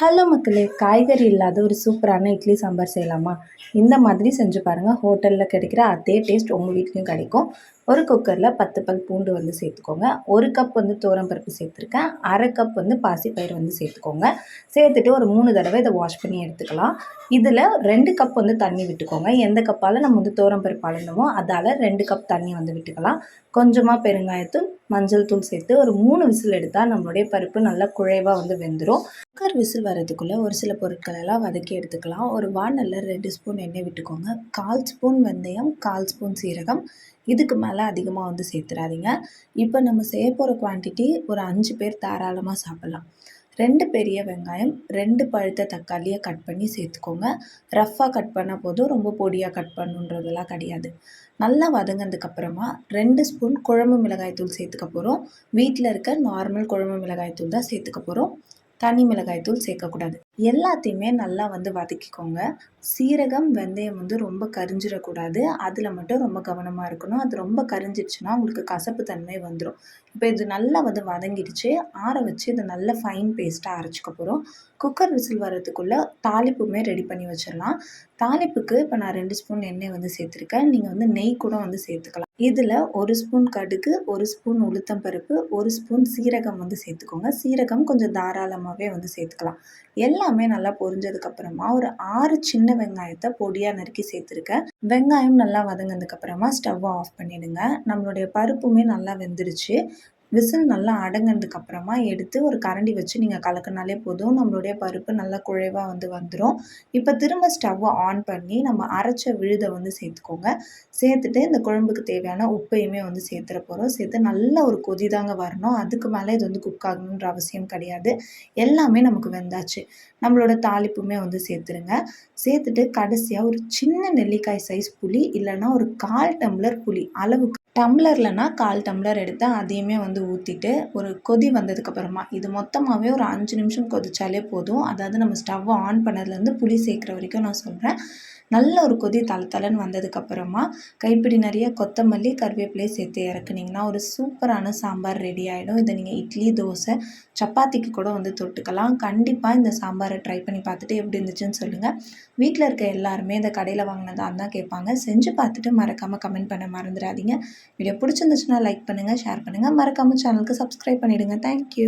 Hello மக்களே காய்கறி இல்லாத ஒரு சூப்பரான இட்லி சாம்பார் செய்யலாமா? இந்த மாதிரி செஞ்சு பாருங்கள் ஹோட்டலில் கிடைக்கிற அதே டேஸ்ட் உங்கள் வீட்லேயும் கிடைக்கும். ஒரு குக்கரில் பத்து பல் பூண்டு வந்து சேர்த்துக்கோங்க. ஒரு கப் வந்து பருப்பு சேர்த்துருக்கேன். அரை கப் வந்து பாசிப்பயிறு வந்து சேர்த்துக்கோங்க. சேர்த்துட்டு ஒரு மூணு தடவை இதை வாஷ் பண்ணி எடுத்துக்கலாம். இதில் ரெண்டு கப் வந்து தண்ணி விட்டுக்கோங்க. எந்த கப்பால் நம்ம வந்து பருப்பு அளந்தோமோ அதால் ரெண்டு கப் தண்ணி வந்து விட்டுக்கலாம். கொஞ்சமாக பெருங்காயத்தூள் மஞ்சள் தூள் சேர்த்து ஒரு மூணு விசில் எடுத்தால் நம்மளுடைய பருப்பு நல்லா குழைவாக வந்து வெந்துடும் குக்கர் விசில் வரதுக்குள்ளே ஒரு சில பொருட்களெல்லாம் வதக்கி எடுத்துக்கலாம். ஒரு வானலில் ரெண்டு ஸ்பூன் எண்ணெய் விட்டுக்கோங்க. கால் ஸ்பூன் வெந்தயம் கால் ஸ்பூன் சீரகம் இதுக்கு மேலே அதிகமாக வந்து சேர்த்துறாதீங்க. இப்போ நம்ம செய்ய போகிற குவான்டிட்டி ஒரு அஞ்சு பேர் தாராளமாக சாப்பிட்லாம். ரெண்டு பெரிய வெங்காயம் ரெண்டு பழுத்த தக்காளியை கட் பண்ணி சேர்த்துக்கோங்க. ரஃப்பாக கட் பண்ணால் போதும் ரொம்ப பொடியாக கட் பண்ணுன்றதெல்லாம் கிடையாது. நல்லா வதங்கினதுக்கப்புறமா ரெண்டு ஸ்பூன் குழம்பு மிளகாய் தூள் சேர்த்துக்க போகிறோம் வீட்டில் இருக்க நார்மல் குழம்பு மிளகாய் தூள் தான் சேர்த்துக்க போகிறோம் தனி மிளகாய் தூள் சேர்க்கக்கூடாது. எல்லாத்தையுமே நல்லா வந்து வதக்கிக்கோங்க. சீரகம் வெந்தயம் வந்து ரொம்ப கரிஞ்சிடக்கூடாது. அதில் மட்டும் ரொம்ப கவனமாக இருக்கணும். அது ரொம்ப கரிஞ்சிடுச்சுன்னா உங்களுக்கு கசப்பு தன்மை வந்துடும் இப்போ இது நல்லா வந்து வதங்கிடுச்சு. ஆற வச்சு இதை நல்ல ஃபைன் பேஸ்ட்டாக அரைச்சிக்க போகிறோம் குக்கர் விசில் வர்றதுக்குள்ளே தாளிப்புமே ரெடி பண்ணி வச்சிடலாம். தாளிப்புக்கு இப்போ நான் ரெண்டு ஸ்பூன் எண்ணெய் வந்து சேர்த்துருக்கேன். நீங்கள் வந்து நெய் கூட வந்து சேர்த்துக்கலாம். இதில் ஒரு ஸ்பூன் கடுகு ஒரு ஸ்பூன் உளுத்தம் பருப்பு ஒரு ஸ்பூன் சீரகம் வந்து சேர்த்துக்கோங்க. சீரகம் கொஞ்சம் தாராளமாகவே வந்து சேர்த்துக்கலாம். எல்லாமே நல்லா பொரிஞ்சதுக்கப்புறமா ஒரு ஆறு சின்ன வெங்காயத்தை பொடியாக நறுக்கி சேர்த்துருக்கேன். வெங்காயம் நல்லா வதங்கினதுக்கப்புறமா ஸ்டவ்வை ஆஃப் பண்ணிவிடுங்க நம்மளுடைய பருப்புமே நல்லா வெந்துருச்சு. விசில் நல்லா அடங்கினதுக்கப்புறமா எடுத்து ஒரு கரண்டி வச்சு நீங்கள் கலக்கினாலே போதும். நம்மளுடைய பருப்பு நல்லா குழைவாக வந்து வந்துடும் இப்போ திரும்ப ஸ்டவ்வை ஆன் பண்ணி நம்ம அரைச்ச விழுதை வந்து சேர்த்துக்கோங்க. சேர்த்துட்டு இந்த குழம்புக்கு தேவையான உப்பையுமே வந்து சேர்த்துற போகிறோம் சேர்த்து நல்ல ஒரு கொதி தாங்க வரணும். அதுக்கு மேலே இது வந்து குக் ஆகணுன்ற அவசியம் கிடையாது. எல்லாமே நமக்கு வெந்தாச்சு. நம்மளோட தாளிப்புமே வந்து சேர்த்துருங்க. சேர்த்துட்டு கடைசியாக ஒரு சின்ன நெல்லிக்காய் சைஸ் புளி இல்லைன்னா ஒரு கால் டம்ளர் புளி அளவுக்கு டம்ளர்லனா கால் டம்ளர் எடுத்து அதையுமே வந்து ஊற்றிட்டு ஒரு கொதி வந்ததுக்கப்புறமா இது மொத்தமாகவே ஒரு அஞ்சு நிமிஷம் கொதிச்சாலே போதும். அதாவது நம்ம ஸ்டவ்வை ஆன் பண்ணதுலேருந்து புளி சேர்க்குற வரைக்கும் நான் சொல்கிறேன் நல்ல ஒரு கொதி தலை தலைன்னு வந்ததுக்கப்புறமா கைப்பிடி நிறைய கொத்தமல்லி கருவேப்பிலையை சேர்த்து இறக்குனிங்கன்னா ஒரு சூப்பரான சாம்பார் ரெடி ஆகிடும் இதை நீங்கள் இட்லி தோசை சப்பாத்திக்கு கூட வந்து தொட்டுக்கலாம். கண்டிப்பாக இந்த சாம்பாரை ட்ரை பண்ணி பார்த்துட்டு எப்படி இருந்துச்சுன்னு சொல்லுங்கள் வீட்டில் இருக்க எல்லாருமே இந்த கடையில் வாங்கினதாக தான் கேட்பாங்க. செஞ்சு பார்த்துட்டு மறக்காமல் கமெண்ட் பண்ண மறந்துடாதீங்க. வீடியோ பிடிச்சிருந்துச்சுன்னா லைக் பண்ணுங்கள் ஷேர் பண்ணுங்கள் மறக்காமல் சேனலுக்கு சப்ஸ்கிரைப் பண்ணிவிடுங்க தேங்க்யூ